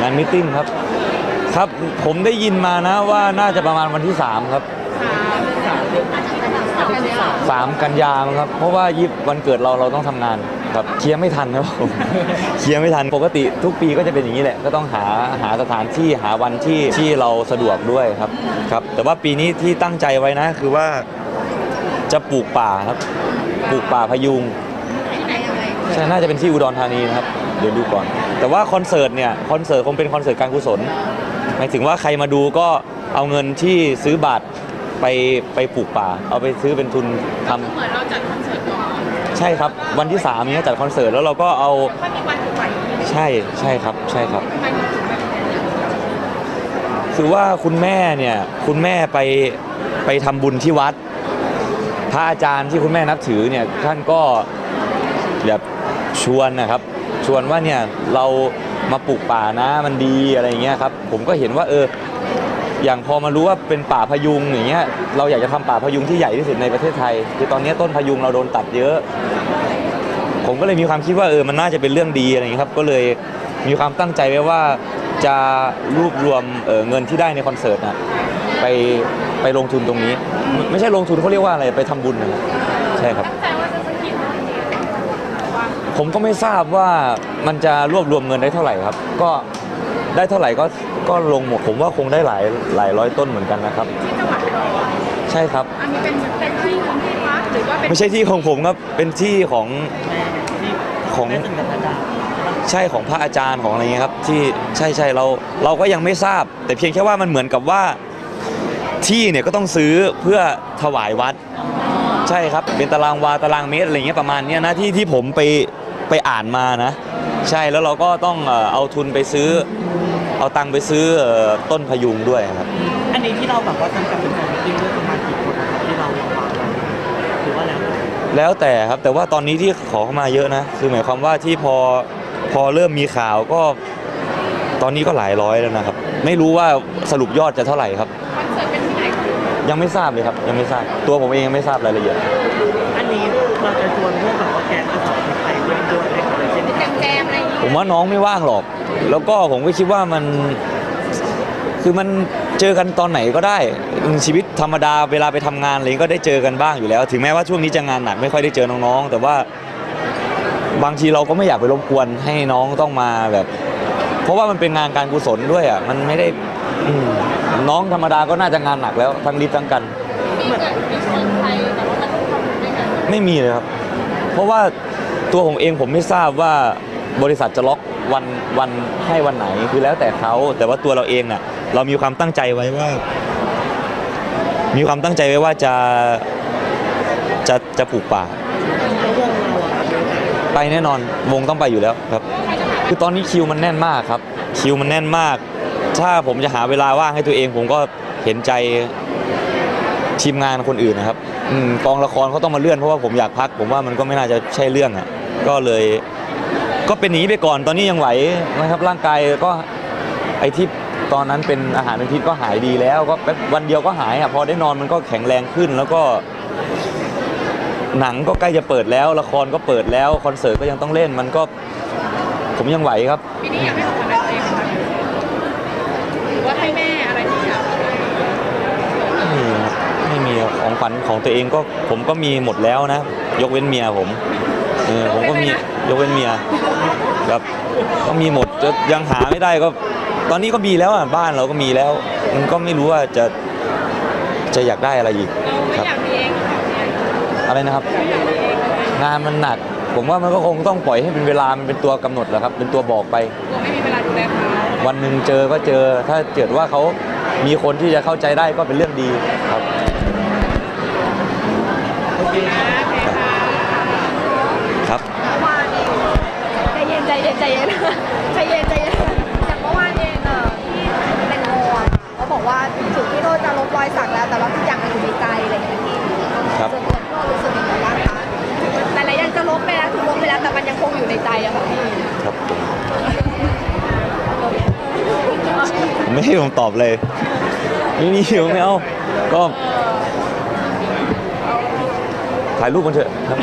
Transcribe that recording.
งานมิทติ้งครับ ครับผมได้ยินมานะว่าน่าจะประมาณวันที่ 3 ครับ 3 กันยามงครับ เพราะว่ายิบวันเกิดเราเราต้องทำงานครับเคลียร์ไม่ทันครับผมเคลียร์ไม่ทันปกติทุกปีก็จะเป็นอย่างนี้แหละ ก็ต้องหาหาสถานที่หาวันที่ที่เราสะดวกด้วยครับครับ แต่ว่าปีนี้ที่ตั้งใจไว้นะ คือว่าจะปลูกป่าครับปลูกป่าพยุงใช่น่าจะเป็นที่อุดรธานีนะครับเดี๋ยวดูก่อน แต่ว่าคอนเสิร์ตเนี่ยคอนเสิร์ตคงเป็นคอนเสิร์ตการกุศลหมายถึงว่าใครมาดูก็เอาเงินที่ซื้อบัตรไปไปปลูกป่า เอาไปซื้อเป็นทุนทำเหมือนเราจัดคอนเสิร์ตก่อนใช่ครับ วันที่3ามนี้จัดคอนเสิร์ตแล้วเราก็เอาค่อยมีวันถูกไปใช่ใช่ครับใช่ครับทำไมถึงถึงแบบนี้คือว่าคุณแม่เนี่ยคุณแม่ไปไปทำบุญที่วัด พระอาจารย์ที่คุณแม่นับถือเนี่ยท่านก็แบบ ชวนนะครับ ชวนว่าเนี่ยเรามาปลูกป่านะมันดีอะไรอย่างเงี้ยครับ ผมก็เห็นว่าเอออย่างพอมารู้ว่าเป็นป่าพยุงอย่างเงี้ยเราอยากจะทำป่าพยุงที่ใหญ่ที่สุดในประเทศไทย คือตอนนี้ต้นพยุงเราโดนตัดเยอะ ผมก็เลยมีความคิดว่าเออมันน่าจะเป็นเรื่องดีอะไรอย่างเงี้ยครับ ก็เลยมีความตั้งใจไว้ว่าจะรวบรวมเออเงินที่ได้ในคอนเสิร์ตนะไปไปลงทุนตรงนี้ ไม่ใช่ลงทุนเขาเรียกว่าอะไรไปทำบุญนะใช่ครับ ตั้งใจว่าจะสกิดว่า ผมก็ไม่ทราบว่ามันจะรวบรวมเงินได้เท่าไหร่ครับ ก็ได้เท่าไหร่ก็ก็ลงหมดผมว่าคงได้หลายหลายร้อยต้นเหมือนกันนะครับ ที่จังหวัดอุดรใช่ครับ อันนี้เป็นเป็นที่ของที่วัดหรือว่าเป็นไม่ใช่ที่ของผมครับเป็นที่ของของแม่ถึงกับพระดาใช่ของพระอาจารย์ของอะไรเงี้ยครับ ที่ใช่ใช่เราเราก็ยังไม่ทราบ แต่เพียงแค่ว่ามันเหมือนกับว่าที่เนี่ยก็ต้องซื้อเพื่อถวายวัด ใช่ครับ เป็นตารางวาตารางเมตรอะไรเงี้ยประมาณเนี้ยนะที่ที่ผมไป ไปอ่านมานะ ใช่แล้วเราก็ต้องเอ่อเอาทุนไปซื้อ เอาตังค์ไปซื้อเอ่อต้นพยุงด้วยครับ อันนี้ที่เราแบบว่าจำกัดเป็นแฟนมิตติ้งด้วยประมาณกี่คนนะครับที่เราวางไว้หรือว่าแล้วแต่แล้วแต่ครับแต่ว่าตอนนี้ที่ขอเข้ามาเยอะนะ คือหมายความว่าที่พอพอเริ่มมีข่าวก็ ตอนนี้ก็หลายร้อยแล้วนะครับ ไม่รู้ว่าสรุปยอดจะเท่าไหร่ครับ คอนเสิร์ตเป็นที่ไหนคะยังไม่ทราบเลยครับ ยังไม่ทราบตัวผมเองยังไม่ทราบรายละเอียด อันนี้เราจะชวนพวกแบบว่าแกนอาสาไป ผมว่าน้องไม่ว่างหรอก แล้วก็ผมก็คิดว่ามัน คือมันเจอกันตอนไหนก็ได้ ชีวิตธรรมดาเวลาไปทำงานอะไรก็ได้เจอกันบ้างอยู่แล้ว ถึงแม้ว่าช่วงนี้จะงานหนักไม่ค่อยได้เจอน้องๆ แต่ว่าบางทีเราก็ไม่อยากไปรบกวนให้น้องต้องมาแบบ เพราะว่ามันเป็นงานการกุศลด้วยอะ มันไม่ได้อืมน้องธรรมดาก็น่าจะงานหนักแล้วทั้งรีบทั้งกัน มีเกิดมีเชิญใครแต่ว่ามันต้องทำบุญด้วยกันไม่มีเลยครับ เพราะว่าตัวผมเองผมไม่ทราบว่า บริษัทจะล็อกวันวันให้วันไหนคือแล้วแต่เขาแต่ว่าตัวเราเองน่ะเรามีความตั้งใจไว้ว่า มีความตั้งใจไว้ว่าจะจะจะปลูกป่า ไปแน่นอนวงต้องไปอยู่แล้วครับ คือตอนนี้คิวมันแน่นมากครับ คิวมันแน่นมาก ถ้าผมจะหาเวลาว่างให้ตัวเอง ผมก็เห็นใจทีมงานคนอื่นนะครับอกองละครเขาต้องมาเลื่อนเพราะว่าผมอยากพัก ผมว่ามันก็ไม่น่าจะใช่เรื่องอะก็เลย ก็เป็นอย่างนี้ไปก่อนตอนนี้ยังไหวนะครับร่างกายก็ไอ้ที่ตอนนั้นเป็นอาหารเป็นพิษก็หายดีแล้วก็แป๊บวันเดียวก็หายอะพอได้นอนมันก็แข็งแรงขึ้นแล้วก็ หนังก็ใกล้จะเปิดแล้ว ละครก็เปิดแล้วคอนเสิร์ตก็ยังต้องเล่นมันก็ผมยังไหวครับ ปีนี้อยากให้ของขวัญอะไรตัวเองไหมคะหรือว่าให้แม่อะไรที่อยากไม่มีครับไม่มีครับของขวัญของตัวเองก็ผมก็มีหมดแล้วนะ ยกเว้นเมียผม เออผมก็มียกเว้นเมียครับก็มีหมดจะยังหาไม่ได้ก็ ตอนนี้ก็มีแล้วอะบ้านเราก็มีแล้ว มันก็ไม่รู้ว่าจะจะอยากได้อะไรอีกเราไม่ครับอยากมีเองค่ะเนี่ยอะไรนะครับไม่อยากมีเองเลยงานมันหนัก ผมว่ามันก็คงต้องปล่อยให้เป็นเวลามันเป็นตัวกำหนดแหละครับ เป็นตัวบอกไปกลัวไม่มีเวลาดูแลเขาวันหนึ่งเจอก็เจอถ้าเกิดว่าเขามีคนที่จะเข้าใจได้ก็เป็นเรื่องดีครับโอเคนะโอเคค่ะครับ เมื่อวานเองใจเย็นใจเย็น ใจเย็นใจเย็นใจเย็นอย่างเมื่อวานเองเอ่อที่แตงโมอะเขาบอกว่าถึงที่โนจะลบรอยสักแล้ว แต่ว่าทุกอย่างมันอยู่ในใจอะไรอย่างเงี้ยพี่ครับ ส่วนตัวพี่โนรู้สึกยังไงบ้างคะแต่หลายอย่างจะลบไปแล้วถูกลบไปแล้วแต่มันยังคงอยู่ในใจอะค่ะพี่ครับผมไม่ให้ผมตอบเลยไม่มีผมไม่เอา ก็ถ่ายรูปกันเถอะครับ